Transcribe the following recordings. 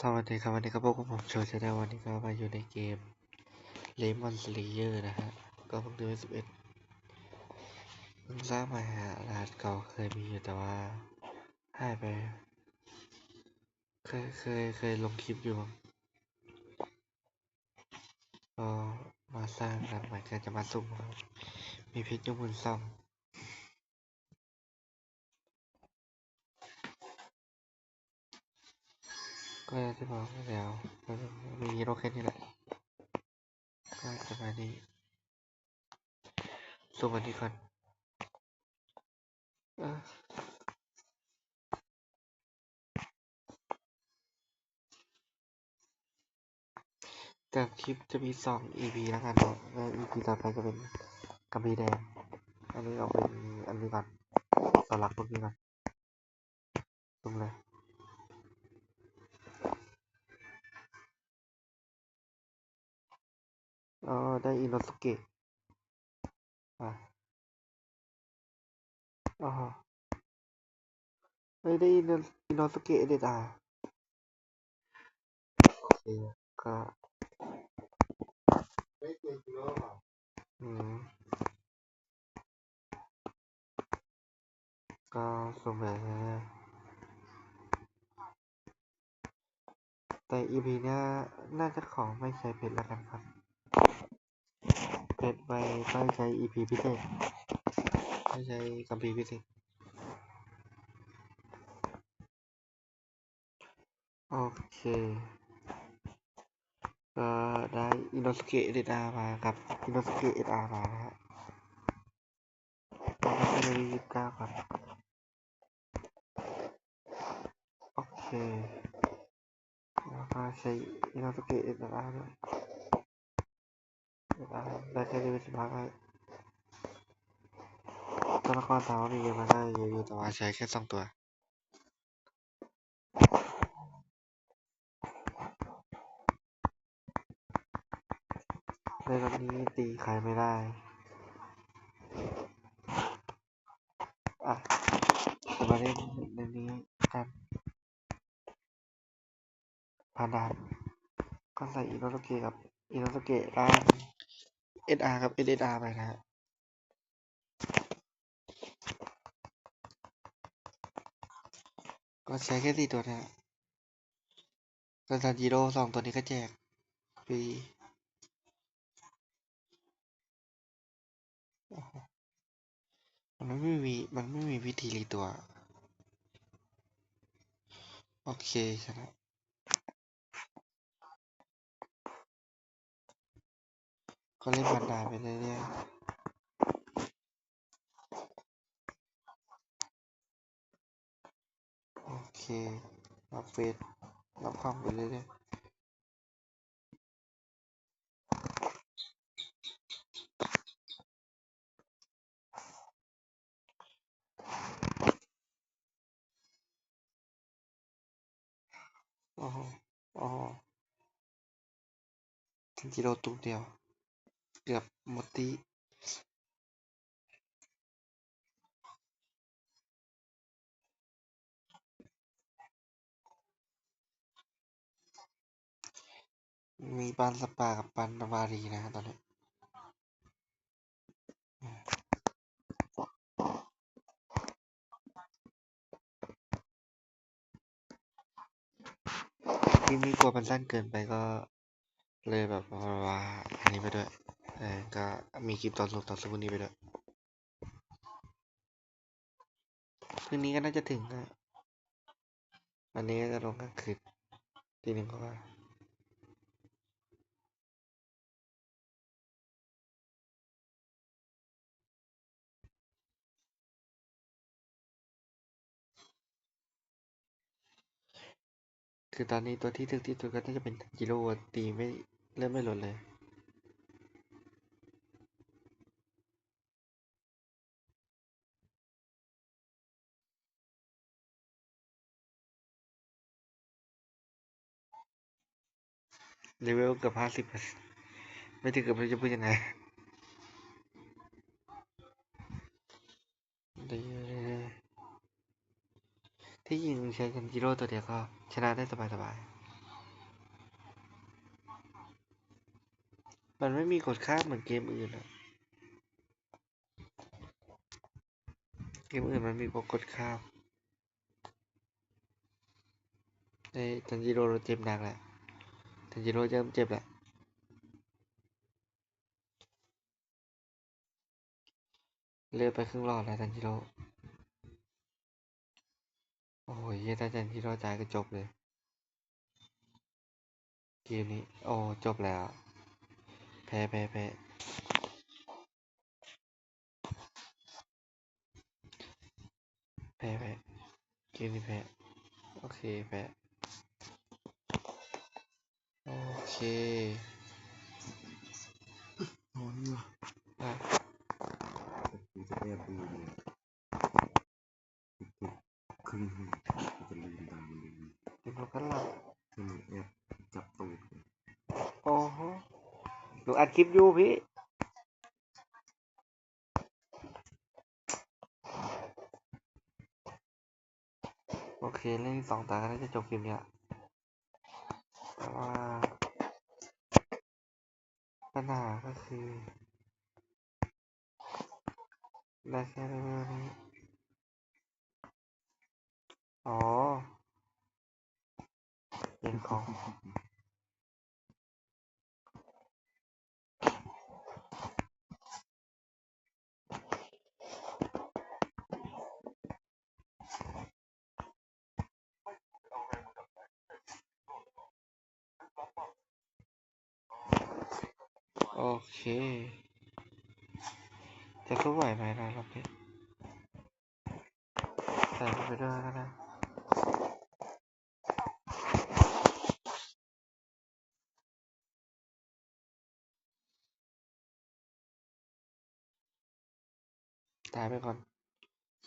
สวัสดีครับวันนี้ก็พบกับผมโชว์ชาแนลวันนี้ก็มาอยู่ในเกม Lemon Slayer นะฮะ ก็เพิ่งเดือนสิบเอ็ดเพิ่งสร้างมาหารหัสเก่าเคยมีอยู่แต่ว่าหายไป เคยเคยเคยลงคลิปอยู่มั้งก็มาสร้างกันใหม่กันจะมาสุ่มมีเพชรยมือซ่อม ก็อย่างที่บอกไปแล้วมีโร่แค่นี้แหละก็จะมานี่สุ่มอันนี้ก่อนแต่คลิปจะมีสอง EP แล้วกันเนาะแล้ว EP ต่อไปจะเป็นกระบี่แดง อันนี้เอาเป็นอันนี้ก่อนสลักพวกนี้ก่อนสุ่มเลย อ๋อ ได้อินโนสุเกะอะอ๋อเฮ้ยได้อินอินโนสเกะเด็ดอะโอเคก็อืมก็สมแบบนี้แต่ EP เนี้ยน่าจะขอไม่ใช้เพชรแล้วกันครับ เพชรไว้ไม่ใช้ EP พิเศษไม่ใช้กัมพีพิเศษ โอเค ก็ได้อินโนสเกะเออามากับอินโนสเกะเออามานะฮะแล้วก็จะได้ยี่สิบเก้าครับ โอเคแล้วก็ใช้อินโนสเกะเออาด้วย ได้แค่นี้เป็นสิบห้าตัวละครถามว่ามีเยอะมาได้เยอะอยู่แต่ว่าใช้แค่สองตัวในรอบนี้ตีใครไม่ได้ อะจะมาเล่นในนี้กันผ่านด่านก็ใส่อินโนสเกะกับอินโนสเกะร่า ง SR กับ SSR ไปนะฮะก็ใช้แค่สี่ตัวนะฮะซันซันจิโร่สองตัวนี้ก็แจกฟรีมันไม่มี มันไม่มีวิธีรีตัว โอเคชนะ ก็เล่นบันดาไปเรื่อยๆโอเครับเฟซรับความไปเรื่อยๆโอ้โหโอ้โหทันจิโร่ตุกเดียว เกือบหมดตีมีปานสปากับปานนาวารีนะตอนนี้ที่นี่กลัวมันสั้นเกินไปก็ เลยแบบว่าอันนี้ไปด้วยเออก็มีคลิปตอนลงตอนสู้นี้ไปด้วยพรุ่งนี้ก็น่าจะถึงนะวันนี้ก็จะลงกลางคืนทีหนึ่งก็ว่าคือตอนนี้ตัวที่ถึกที่สุดก็น่าจะเป็นจิโร่ตีไม่ เริ่มไม่หล่นเลยเลเวลเกือบห้าสิบไม่ถึงเกือบจะพูดยังไงที่ยิงใช้กันจิโร่ตัวเดียวก็ชนะได้สบายสบาย มันไม่มีกดข้ามเหมือนเกมอื่นอะเกมอื่นมันมีกดข้ามในทันจิโร่เราเจ็บหนักแหละทันจิโร่เริ่มเจ็บแหละเลือดไปครึ่งหลอดแล้วทันจิโร่โอ้โหเหี้ยถ้าทันจิโร่ตายก็จบเลย เกมนี้ โอ้จบแล้ว แพ้แพ้แพ้แพ้แพ้เกมนี้แพ้ โอเค แพ้ โอเคนอนนี่วะอะกูจะแอบดูเลยทุกๆครึ่งหนึ่งกูจะลืมตามันเลยเดี๋ยวเราก็หลับให้มันแอบจับตูดเลย โอ้โหหนู อัดคลิปอยู่พี่โอเค เล่นสองตาก็น่าจะจบคลิปเนี้ยแต่ว่าปัญหาก็คือได้แค่เลเวลนี้อ๋อเป็นของ โอเค จะสู้ไหวไหมนะรอบนี้ใส่ไปด้วยก็ได้ตายไปก่อน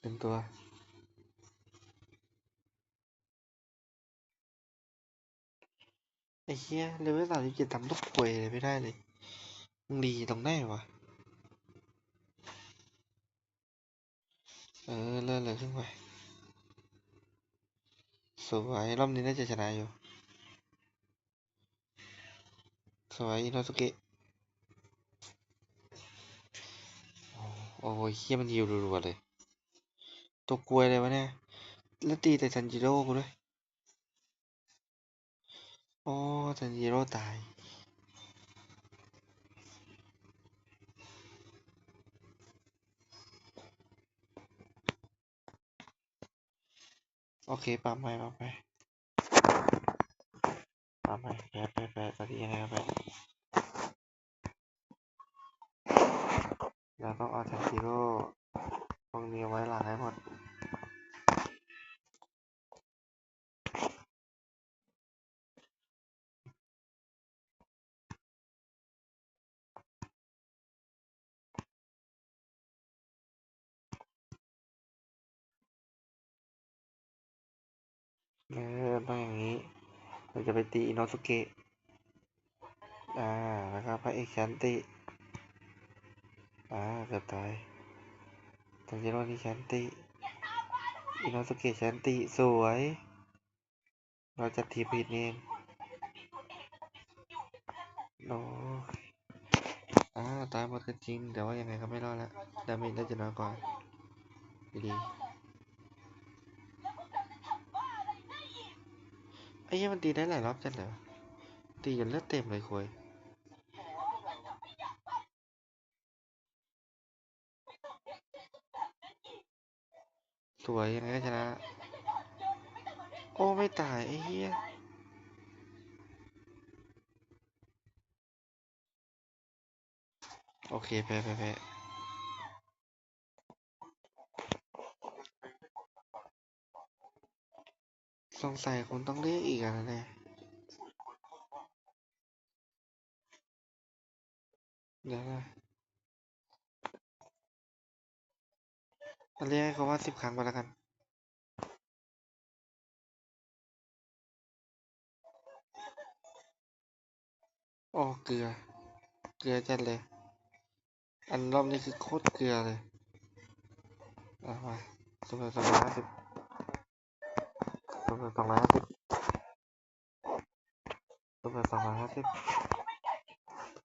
หนึ่งตัว ไอ้เหี้ยเลเวลสามสิบเจ็ดทำทุกป่วยเลยไม่ได้เลย ดีตรงไหนวะ เออ เลื่อนเลยขึ้นไป สวย รอบนี้น่าจะชนะอยู่ สวยอินโนสุเกะโอ้โหเฮียมันยิวรัวๆเลย ตัวกลวยเลยวะเนี่ย แล้วตีแต่ซันจิโร่กูด้วย โอ้ซันจิโร่ตาย โอเคปั๊มไปปั๊มไปปั๊มไปแปะแปะแพ้ตอนนี้ยังไงก็แปะเราต้องเอาแทนซิโร่ตรงนี้ไว้หลังให้หมด เออต้องอย่างนี้ เราจะไปตีอินโนสุเกะ อ่าแล้วก็พระเอกชันติ อ่า เกือบตายทันจิโร่นี่ชันติ อินโนสุเกะชันติ สวย เราจะทีผิดเองโอ้อ่า ตายหมดก็จริง แต่ว่ายังไงก็ไม่รอดแล้ว ดาเมจน่าจะน้อยกว่าอยู่ดี อ้เหี้ยมันตีได้หลายรอบจังเลยวะตีจนเลือดเต็มเลยคุยสวยยังไงก็ชนะ โอ้ไม่ตาย ไอ้เหี้ยโอเคแพ้แพ้แพ้ สงสัยคุณต้องเรียกอีกแล้วแน่เดี๋ยวนะเรียกเขาว่าสิบครั้งไปแล้วกัน โอ้เกลือ เกลือจัดเลย อันรอบนี้คือโคตรเกลือเลย อะมาสองพันสองร้อยห้าสิบ สองพันสองร้อยห้าสิบสองพันสองร้อยห้าสิบ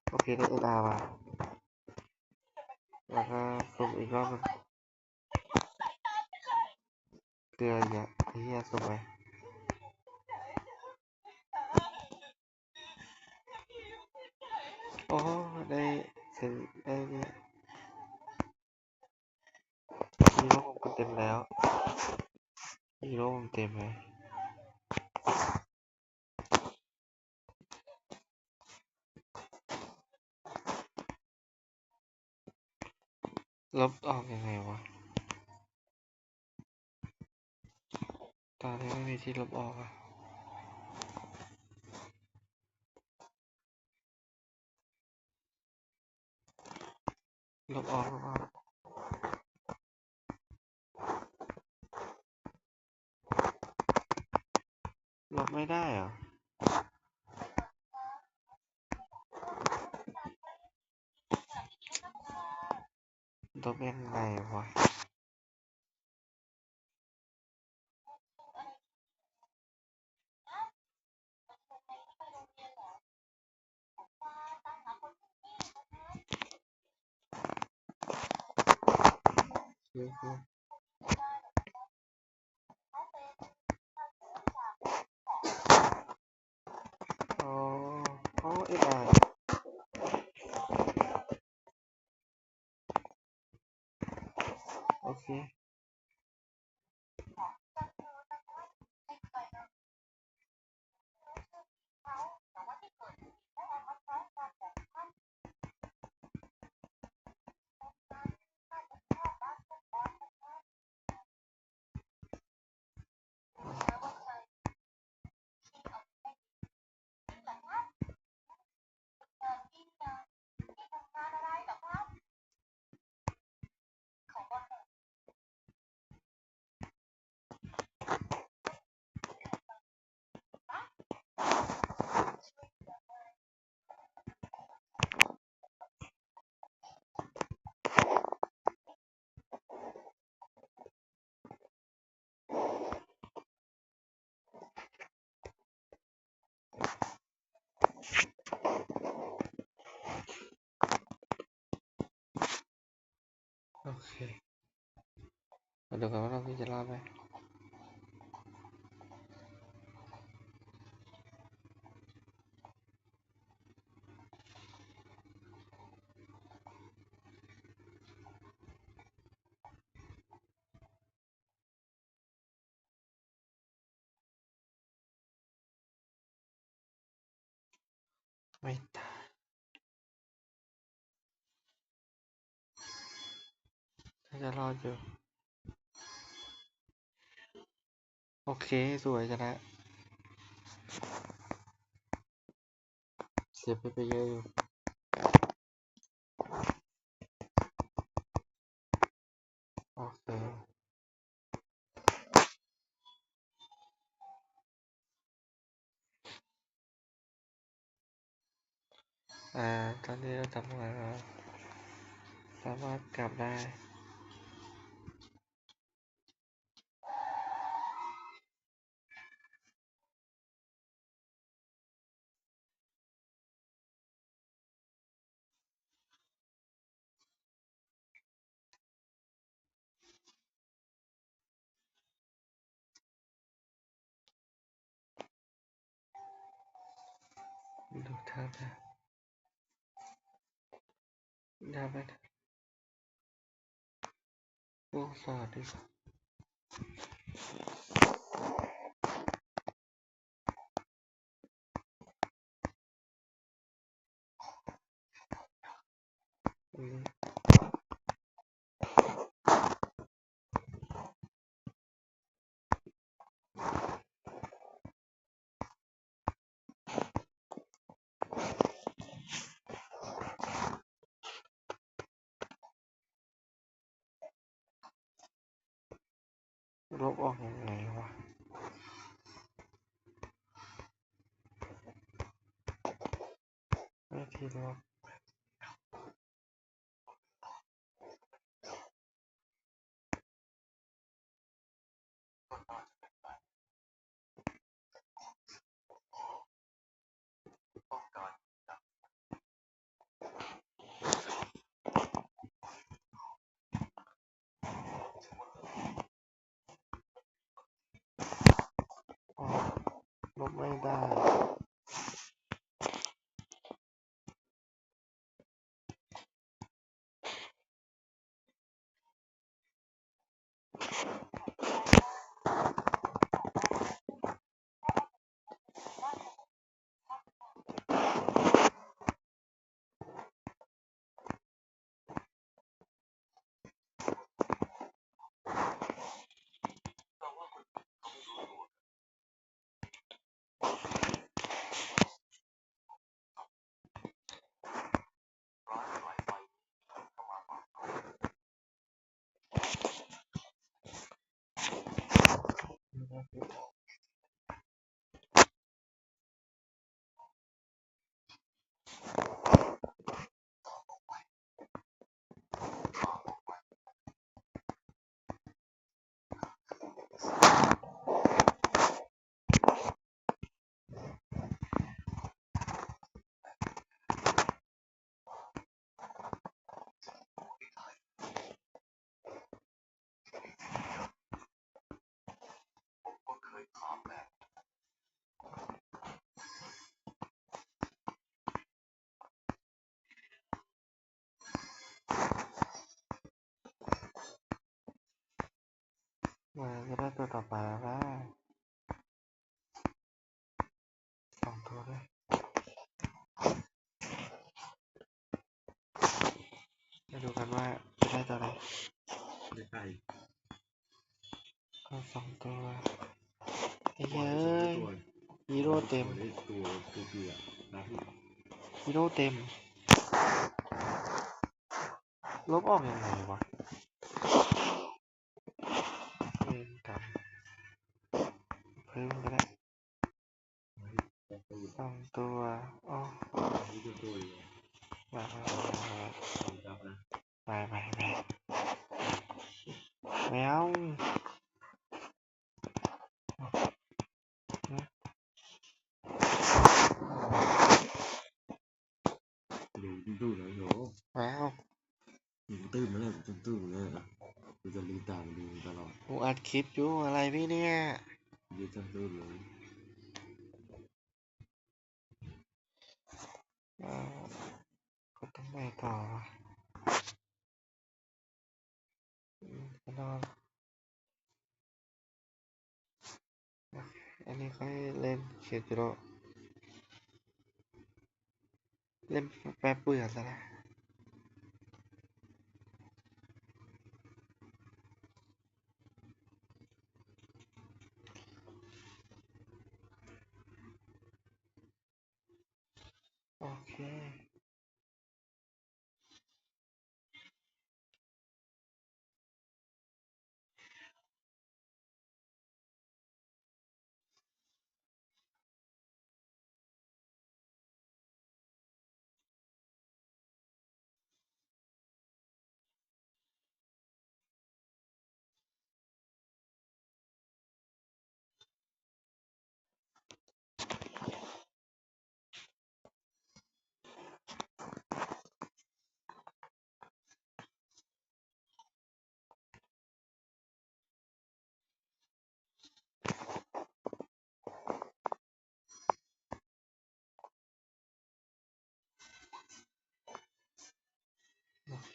โอเคได้ SR มาแล้วก็สุ่มอีกรอบหนึงเกลืออีกอะไอ้เหี้ยสุ่มไปโอ้ได้เซ็นได้เนี่ยฮีโร่ผมก็เต็มแล้วฮีโร่ผมเต็มไหม ลบออกยังไงวะ ตอนนี้ไม่มีที่ลบออกอะลบออกหรือเปลบไม่ได้เหรอ ลบยังไงวะ คือคืออ๋ออ๋ อเอ็ไอโอเจะรอดอดอยู่ โอเค สวยชนะเสียไปไปเยอะอยู่โอเคอ่า ตอนนี้เราทำงานแล้วสามารถกลับได้ ดูท่าทางได้ไหมพวกสอดดีกว่าอืม ลบออกยังไงวะไม่ทีลบ ไม่ได้มาก็ได้ตัวต่อไปแล้วนะสองตัวด้วยมาดูกันว่าจะได้ตัวอะไรไม่ใช่ก็สองตัวไอ้เย้ตัวยฮีโร่เต็มตัวตัวตัวเกลือนะพี่ฮีโร่เต็ม ลบออกยังไงวะเวรกรรม เพิ่มก็ได้ตัวตัวสองตัวอ๋อมามาผมจับนะมามามามาแมวดูดูแล้วโยแมวตื่นมาแล้วตื่นตื่นเลยกูจะลืมตาดูตลอดกูอัดคลิปอยู่อะไรพี่เนี่ย เดี๋ยวจะตื่นเออก็ต้องไปต่อวะก็นอนอันนี้ค่อยเล่นเขียนจิโรเล่นแป๊บเบื่อซะแล้ว โอ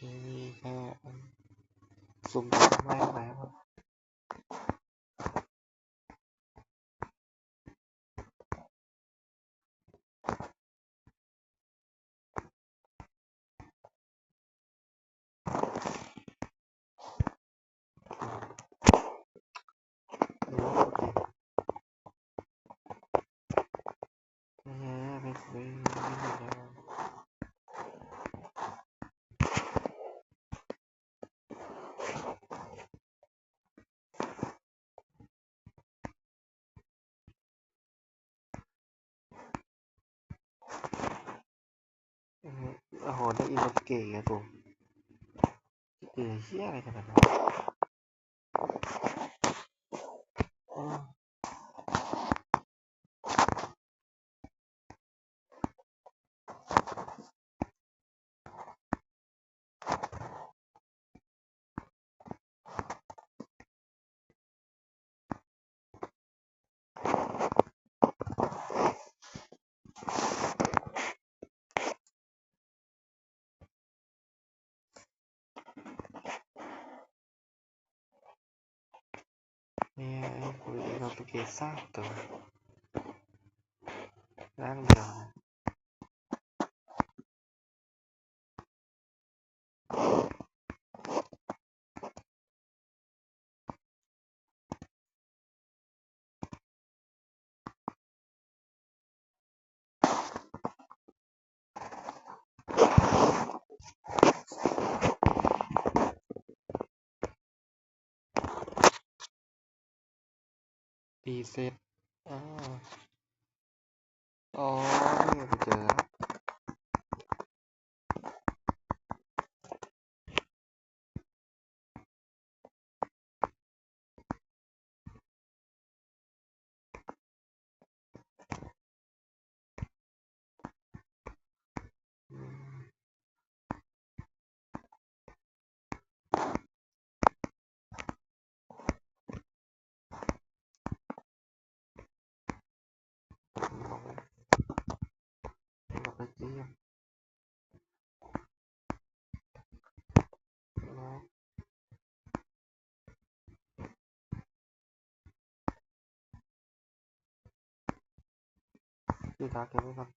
ีมีแค่ซุ่มไม่แล้ว โอเคเออไปคุยไม่หมดแล้วเออโอ้โห ได้อินโนสเกะอะกูเออเฮียอะไรกันน เนี่ยไอ้ปุ๋ยเราตุ รีเซ็ตอ่าอ๋อเนี่ยไปเจอแล้วอืมลงลงไปเยี่ยมแล้ว ดูดาเก็บไว้ก่อน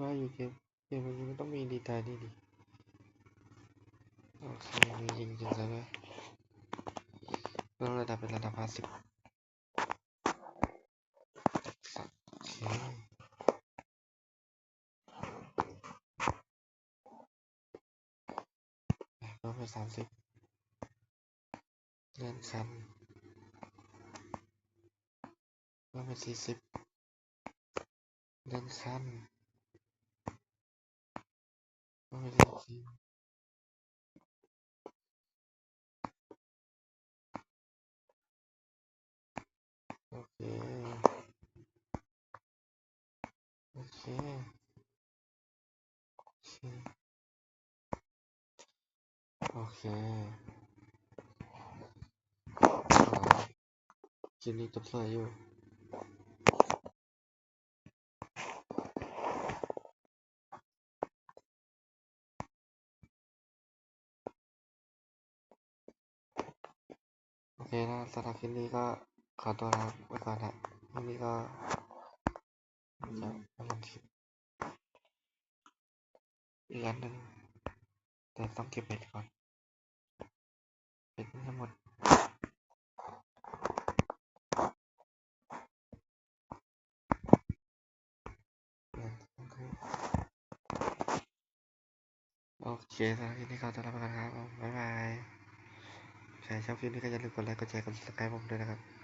ว่าอยู่เกมเกมนี้มันต้องมีดีตายนี่ดิ มีจริงจริงซะด้วยเพิ่มระดับเป็นระดับห้าสิบโอเคเพิ่มเป็นสามสิบเลื่อนขั้นเพิ่มเป็นสี่สิบเลื่อนขั้นเพิ่มเป็นสี่สิบ โอเคโอเคอ่าคลิปนี้จบสวยอยู่โอเคนะสำหรับคลิปนี้ก็ขอตัวลาไปก่อนนะคลิปนี้ก็จะมาลงคลิปอีกอันหนึ่งแต่ต้องเก็บเบ็ดก่อน เบ็ดทั้งหมดเดือนต้องคือโอเคสำหรับคลิปนี้ขอตัวลาไปก่อนครับ บ๊ายบาย ใครชอบคลิปนี้ก็อย่าลืมกดไลค์ กดแชร์ กด subscribe ผมด้วยนะครับ